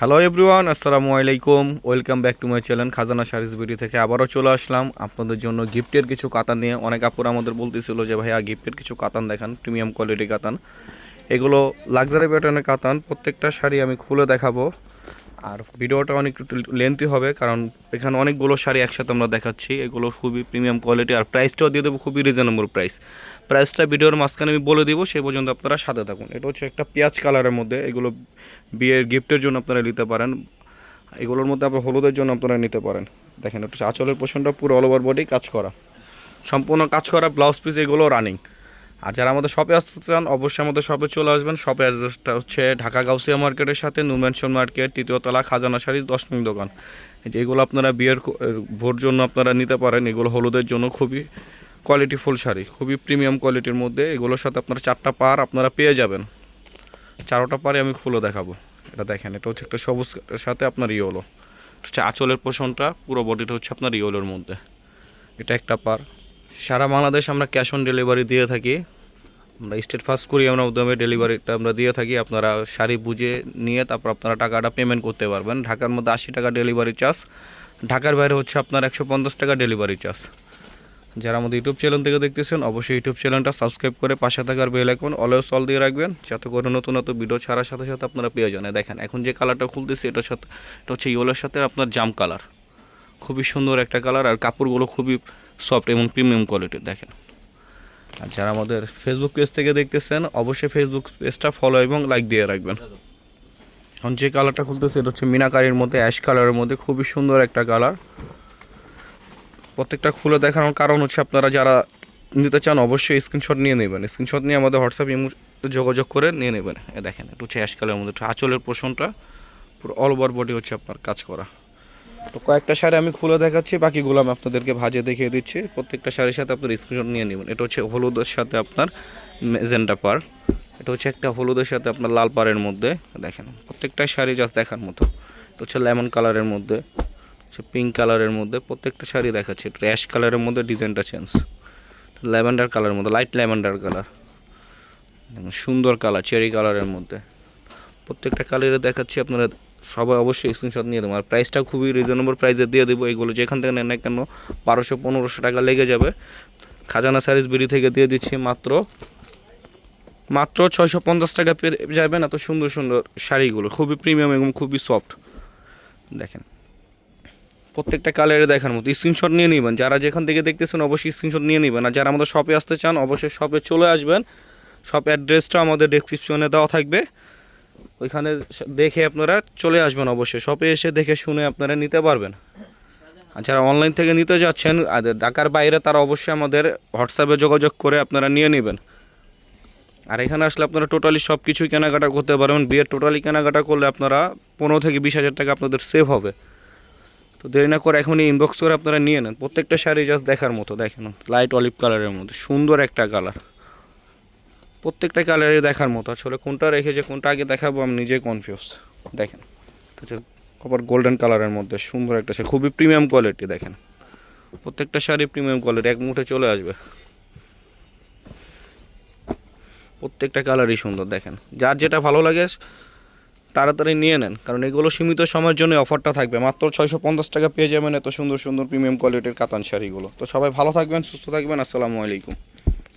Hello everyone আসসালামু আলাইকুম welcome back to my channel Khajana saris BD থেকে আবারও চলে আসলাম। আপনাদের জন্য গিফটের কিছু কাতান নিয়ে অনেক আপুর আমাদের বলতেছিল যে, ভাইয়া গিফটের কিছু কাতান দেখান প্রিমিয়াম কোয়ালিটি কাতান। এগুলো লাক্সারি প্যাটার্নের কাতান, প্রত্যেকটা শাড়ি আমি খুলে দেখাবো। আর ভিডিওটা অনেক লেন্থি হবে, কারণ এখানে অনেকগুলো শাড়ি একসাথে আমরা দেখাচ্ছি। এগুলো খুবই প্রিমিয়াম কোয়ালিটি আর প্রাইসটাও দিয়ে দেবো খুবই রিজনেবল প্রাইস প্রাইসটা ভিডিওর মাঝখানে আমি বলে দিব, সেই পর্যন্ত আপনারা সাথে থাকুন। এটা হচ্ছে একটা পেঁয়াজ কালারের মধ্যে, এগুলো বিয়ের গিফটের জন্য আপনারা নিতে পারেন। এগুলোর মধ্যে আপনার হলুদের জন্য আপনারা নিতে পারেন। দেখেন একটু আঁচলের পোষণটা পুরো অল ওভার বডি কাজ করা। সম্পূর্ণ কাজ করা ব্লাউজ পিস এগুলো রানিং আর যারা আমাদের শপে আসতে চান, অবশ্যই আমাদের শপে চলে আসবেন। শপের অ্যাড্রেসটা হচ্ছে ঢাকা গাউসিয়া মার্কেটের সাথে নুমেনশন মার্কেট তৃতীয়তলা খাজানা শাড়ি দশ নং দোকান। এই যে এগুলো আপনারা বিয়ের ভোর জন্য আপনারা নিতে পারেন। এগুলো হলুদের জন্য খুবই কোয়ালিটি ফুল শাড়ি, খুবই প্রিমিয়াম কোয়ালিটির মধ্যে। এগুলোর সাথে আপনারা চারটা পার আপনারা পেয়ে যাবেন। চারোটা পারে আমি খুলে দেখাবো। এটা দেখেন, এটা হচ্ছে একটা সবুজ সাথে আপনার ইয়েলো। হচ্ছে আঁচলের পোষণটা, পুরো বডিটা হচ্ছে আপনার ইয়েলোর মধ্যে। এটা একটা পার সারা বাংলাদেশ আমরা ক্যাশ অন ডেলিভারি দিয়ে থাকি। আমরা স্টেট ফার্স্ট করি, আমরা উদ্যমে ডেলিভারিটা আমরা দিয়ে থাকি। আপনারা শাড়ি বুঝে নিয়ে তারপর আপনারা টাকাটা পেমেন্ট করতে পারবেন। ঢাকার মধ্যে আশি টাকা ডেলিভারি চার্জ ঢাকার বাইরে হচ্ছে আপনার একশো পঞ্চাশ টাকা ডেলিভারি চার্জ যারা আমাদের ইউটিউব চ্যানেল থেকে দেখতেছেন, অবশ্যই ইউটিউব চ্যানেলটা সাবস্ক্রাইব করে পাশে থাকার বেল আইকন অলওয়েজ অল দিয়ে রাখবেন। যাতে করে নতুন নতুন ভিডিও ছাড়ার সাথে সাথে আপনারা পেয়ে যান। দেখেন, এখন যে কালারটা খুলতেছি, এটার সাথে এটা হচ্ছে ইয়েলোর সাথে আপনার জাম কালার খুবই সুন্দর একটা কালার আর কাপড়গুলো খুবই সফট এবং প্রিমিয়াম কোয়ালিটির দেখেন। আর যারা আমাদের ফেসবুক পেজ থেকে দেখতেছেন, অবশ্যই ফেসবুক পেজটা ফলো এবং লাইক দিয়ে রাখবেন। এখন যে কালারটা খুলতেছে, এটা হচ্ছে মিনাকারির মধ্যে অ্যাশ কালারের মধ্যে, খুবই সুন্দর একটা কালার প্রত্যেকটা খুলে দেখানোর কারণ হচ্ছে আপনারা যারা নিতে চান, অবশ্যই স্ক্রিনশট নিয়ে নেবেন। স্ক্রিনশট নিয়ে আমাদের হোয়াটসঅ্যাপ ইমো যোগাযোগ করে নিয়ে নেবেন। দেখেন, এটা হচ্ছে অ্যাশ কালারের মধ্যে একটু আঁচলের পোষণটা পুরো অল ওভার বডি হচ্ছে আপনার কাজ করা। তো কয়েকটা শাড়ি আমি খুলে দেখাচ্ছি, বাকিগুলো আমি আপনাদেরকে ভাজে দেখিয়ে দিচ্ছি। প্রত্যেকটা শাড়ির সাথে আপনার স্ক্রিনশট নিয়ে নেবেন। এটা হচ্ছে হলুদের সাথে আপনার মেজেন্টা পার। এটা হচ্ছে একটা হলুদের সাথে আপনার লাল পাড়ের মধ্যে। দেখেন, প্রত্যেকটা শাড়ি জাস্ট দেখার মতো। এটা হচ্ছে লেমন কালারের মধ্যে। হচ্ছে পিঙ্ক কালারের মধ্যে। প্রত্যেকটা শাড়ি দেখাচ্ছে। অ্যাশ কালারের মধ্যে ডিজাইনটা চেঞ্জ ল্যাভেন্ডার কালারের মধ্যে লাইট ল্যাভেন্ডার কালার সুন্দর কালার চেরি কালারের মধ্যে। প্রত্যেকটা কালারে দেখাচ্ছি আপনারা সবাই অবশ্যই স্ক্রিনশট নিয়ে দেবো। আর প্রাইসটা খুবই রিজনেবল প্রাইসে দিয়ে দেবো এগুলো। যেখান থেকে নেন না কেন, বারোশো, পনেরোশো টাকা লেগে যাবে। খাজানা সারিস বিড়ি থেকে দিয়ে দিচ্ছি মাত্র মাত্র ছয়শো পঞ্চাশ টাকা পেয়ে যাবেন। এত সুন্দর সুন্দর শাড়িগুলো। খুবই প্রিমিয়াম এবং খুবই সফট দেখেন, প্রত্যেকটা কালারে দেখার মতো। স্ক্রিনশট নিয়ে নেবেন। যারা যেখান থেকে দেখতেছেন, অবশ্যই স্ক্রিনশট নিয়ে নেবেন। আর যারা আমাদের শপে আসতে চান, অবশ্যই শপে চলে আসবেন। শপ অ্যাড্রেসটা আমাদের ডেসক্রিপশনে দেওয়া থাকবে। ওইখানে দেখে আপনারা চলে আসবেন অবশ্যই। শপে এসে দেখে শুনে আপনারা নিতে পারবেন। আর যারা অনলাইন থেকে নিতে যাচ্ছেন, আর ঢাকার বাইরে তারা অবশ্যই আমাদের হোয়াটসঅ্যাপে যোগাযোগ করে আপনারা নিয়ে নেবেন। আর এখানে আসলে আপনারা টোটালি সব কিছুই কেনাকাটা করতে পারবেন। বিয়ের টোটালি কেনাকাটা করলে আপনারা পনেরো থেকে বিশ হাজার টাকা আপনাদের সেভ হবে। তো দেরি না করে এখনই ইনবক্স করে আপনারা নিয়ে নেন। প্রত্যেকটা শাড়ি জাস্ট দেখার মতো, দেখেন। লাইট অলিভ কালারের মধ্যে, সুন্দর একটা কালার প্রত্যেকটা কালারে দেখার মতো। আসলে কোনটা রেখেছে কোনটা আগে দেখাবো, আমি নিজেই কনফিউজ দেখেন কপার গোল্ডেন কালারের মধ্যে সুন্দর একটা শাড়ি, খুবই প্রিমিয়াম কোয়ালিটি দেখেন। প্রত্যেকটা শাড়ি প্রিমিয়াম কোয়ালিটি এক মুঠে চলে আসবে। প্রত্যেকটা কালারই সুন্দর, দেখেন। যার যেটা ভালো লাগে, তাড়াতাড়ি নিয়ে নেন, কারণ এগুলো সীমিত সময়ের জন্য অফারটা থাকবে। মাত্র ছয়শো পঞ্চাশ টাকা পেয়ে যাবেন এত সুন্দর সুন্দর প্রিমিয়াম কোয়ালিটির কাতান শাড়িগুলো। তো সবাই ভালো থাকবেন, সুস্থ থাকবেন, আসসালামু আলাইকুম।